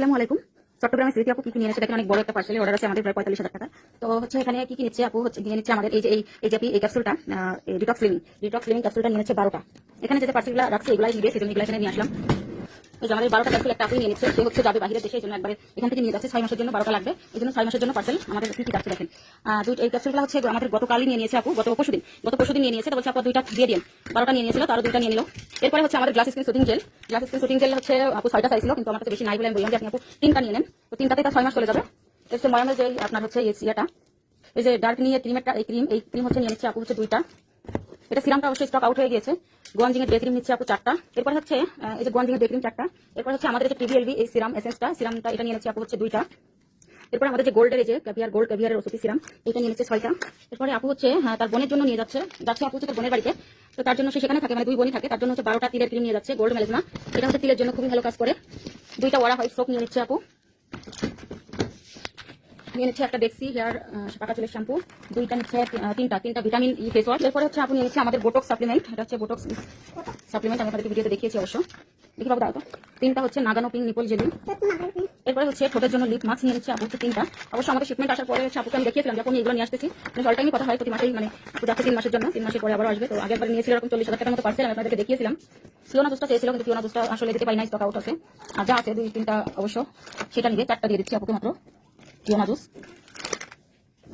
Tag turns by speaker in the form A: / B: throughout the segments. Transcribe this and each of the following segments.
A: আসসালামু আলাইকুম। চট্টগ্রামে স্মৃতি আপু কি নিয়ে এনেছে? দেখেন অনেক বড় একটা পার্সেল অর্ডার আছে আমাদের, প্রায় পঁয়তাল্লিশ হাজার টাকা। তো হচ্ছে এখানে কি কি নিচ্ছে আপু? হচ্ছে নিয়ে নিচ্ছে আমাদের এই যে, এই এই যে এই ক্যাপসুলটা ডিটক্স লিমিং ডিটক্স লিমিং ক্যাপসুলটা নিয়ে নিচ্ছে বারোটা। এখানে যে পার্সেলগুলো রাখছে, এগুলাই নিবে, সেজন্য এগুলো এখানে নিয়ে আসলাম। এই যে আমাদের বারোটা ক্যাপসুল একটা আপনি নিয়ে নিচ্ছে, সে হচ্ছে যাবে বাইরের দেশে, এই জন্য একবারে এখান থেকে নিয়ে যাচ্ছে। ছয় মাসের জন্য বারোটা লাগবে, এই জন্য ছয় মাসের জন্য পার্সেল আমাদের কি কি যাচ্ছে দেখেন। দুই, এই ক্যাপসুলগুলো হচ্ছে আমাদের গতকালই নিয়ে নিয়েছে আপু, গত পরশু দিন গত পরশু দিন নিয়ে নিয়েছে, তো বলছে আপু দুইটা দিয়ে দিন বারোটা নিয়ে নিয়েছিল তারও দুইটা নিয়ে নিল। এরপরে হচ্ছে আমাদের glass skin soothing gel. Glass skin soothing gel হচ্ছে, আপু ছয়টা চাইছিল কিন্তু আমার কাছে বেশি নাই বলে আমি আপনি আপু তিনটা নিয়ে নেন। তো তিনটাতে তার ছয় মাস চলে যাবে। এর ময়ামের যে আপনার হচ্ছে ইয়েটা। এই যে ডার্ক নিয়ে ক্রিমেরটা এই ক্রিম এই ক্রিম হচ্ছে নিয়ে নিচ্ছে আপু হচ্ছে দুইটা। এটা সিরামটা অবশ্যই স্টক আউট হয়ে গিয়েছে। গোয়ানজিং এর ডে ক্রিম নিচ্ছে আপু চারটা। এরপর হচ্ছে এই যে গোয়ানজিং এর ডে ক্রিম চারটা। এরপর হচ্ছে আমাদের যে টিভিএলবি এই সিরাম এসেন্সটা সিরামটা এটা নিয়ে নিচ্ছে আপু হচ্ছে দুইটা। এরপর আমাদের যে গোল্ডের যে ক্যাভিয়ার গোল্ড ক্যাভিয়ারের ওষুধ সিরাম এটা নিয়ে নিচ্ছে ছয়টা। এরপরে আপু হচ্ছে হ্যাঁ, তার বোনের জন্য নিয়ে যাচ্ছে। যাচ্ছে আপু হচ্ছে তার বোনের বাড়িতে। তো তার জন্য সে সেখানে থাকে মানে দুই বোনই থাকে। তার জন্য হচ্ছে বারোটা তিলের ক্রিম নিয়ে যাচ্ছে গোল্ড মেলেজনা এটা হচ্ছে তিলের জন্য খুবই ভালো কাজ করে। দুইটা ওয়ারা হোয়াইট সোপ নিয়ে নিচ্ছে আপু। নিয়ে নিচ্ছে একটা ডেক্সি হেয়ার পাকা চুলের শ্যাম্পু দুইটা নিচ্ছে তিনটা তিনটা ভিটামিন ই ফেস ওয়াশ এরপরে হচ্ছে আপনি নিচ্ছে আমাদের বোটক্স সাপ্লিমেন্ট এটা হচ্ছে বোটক্স সাপ্লিমেন্ট আমি আপনাদেরকে ভিডিওতে দেখিয়েছি অবশ্য। দেখি বাবু দাও তো। তিনটা হচ্ছে নাগানো পিং নিপল জেলি এরপরে হচ্ছে ঠোঁটের জন্য লিপ মাস্ক নিয়ে নিচ্ছে আপু হচ্ছে তিনটা অবশ্য আমাদের শিপমেন্ট আসার পরে হচ্ছে আপুকে আমি দেখিয়েছিলাম যখন এগুলো নিয়ে আসতেছি। মানে অল টাইমই কথা হয় প্রতি মাসেই মানে যাচ্ছে তিন মাসের জন্য, তিন মাসের পরে আবার আসবে। তো আগের বার নিয়েছিল এরকম চল্লিশ হাজার টাকার মতো পার্সেল আমি আপনাদেরকে দেখিয়েছিলাম। ফিওনা জুসটা চেয়েছিল, কিন্তু ফিওনা জুসটা আসলে দিতে পাই না স্টক আউট আছে। আর যা আছে, দুই, তিনটা অবশ্য, সেটা নিবে। চারটা দিয়ে দিচ্ছি আপুকে মাত্র ফিওনা জুস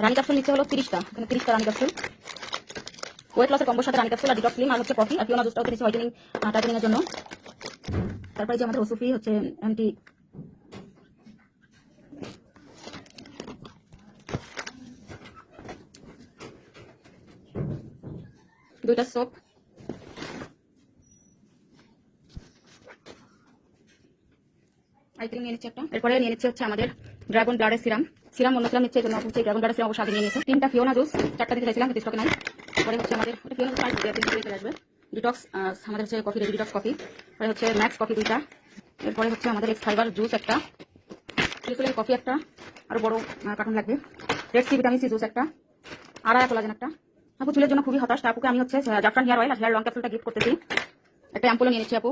A: রানী ক্যাপসুল নিচ্ছে হলো তিরিশটা, এখানে তিরিশটা রানী ক্যাপসুল ওয়েট লসের কম্বোর সাথে রানী ক্যাপসুল আর ডিটক্স ক্রিম আর হচ্ছে কফি আর ফিওনা জুসটাও দিচ্ছে হোয়াইটেনিং টাইটেনিং এর জন্য। তারপরে যে আমাদের ওসুফি হচ্ছে অ্যান্টি দুইটা সোপ আইসক্রিম নিয়ে নিচ্ছে একটা। এরপরে নিয়ে নিচ্ছে হচ্ছে আমাদের ড্রাগন সিরাম। সিরাম হচ্ছে নিয়ে তিনটা জুস, চারটা পরে হচ্ছে আমাদের ডিটক্স আমাদের হচ্ছে কফি ডিটক্স কফি হচ্ছে ম্যাক্স কফি দুইটা। এরপরে হচ্ছে আমাদের জুস একটা। কফি একটা। আরও বড় কার্টুন লাগবে। Red C vitamin C juice একটা। আড়াই কোলাজেন একটা। আপু, চুলের জন্য খুবই হতাশ। আপুকে আমি হচ্ছে জাফরান হেয়ার অয়েল আর হেয়ার লং ক্যাপসুলটা গিফট করতেছি। একটা অ্যাম্পুলও নিয়ে নিচ্ছি আপু।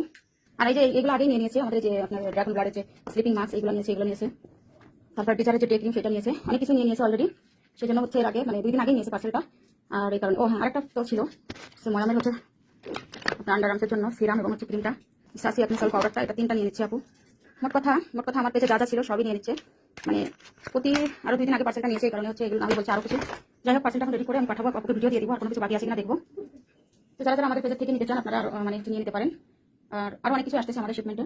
A: আর এই যে এগুলো আগেই নিয়ে নিয়েছে, আমাদের যে আপনার ড্রাগন ব্লাডের যে স্লিপিং মাস্ক এগুলো নিয়েছে এগুলো নিয়েছে। তারপর টিচারের যে ক্রিম সেটা নিয়েছে। অনেক কিছু নিয়ে নিয়েছে অলরেডি সেই জন্য হচ্ছে এর আগে মানে দুই দিন আগেই নিয়েছে পার্সেলটা আর এই কারণে, ও হ্যাঁ আরেকটা তো ছিল। সে হচ্ছে আপনার আন্ডার জন্য সিরাম এবং হচ্ছে ক্রিমটা সাসি আপনি সল পাউডারটা এটা তিনটা নিয়ে নিচ্ছে আপু। মোট কথা মোট কথা আমার কাছে যা যা ছিল সবই নিয়ে নিচ্ছে। মানে প্রতি আরও দুই দিন আগে পার্সেলটা নিয়েছে, এই কারণে হচ্ছে এগুলো আমি বলছি আরও কিছু। যাই হোক পার্সেলটা রেডি করে আমি পাঠাবো আপনাকে ভিডিও দিয়ে দিব, আর কোনো কিছু বাকি আছে কিনা দেখব। তো যারা যারা আমাদের পেজের থেকে নিতে চান, আপনারা মানে নিয়ে নিতে পারেন। আর আরও অনেক কিছু আসতেছে আমাদের শিপমেন্টে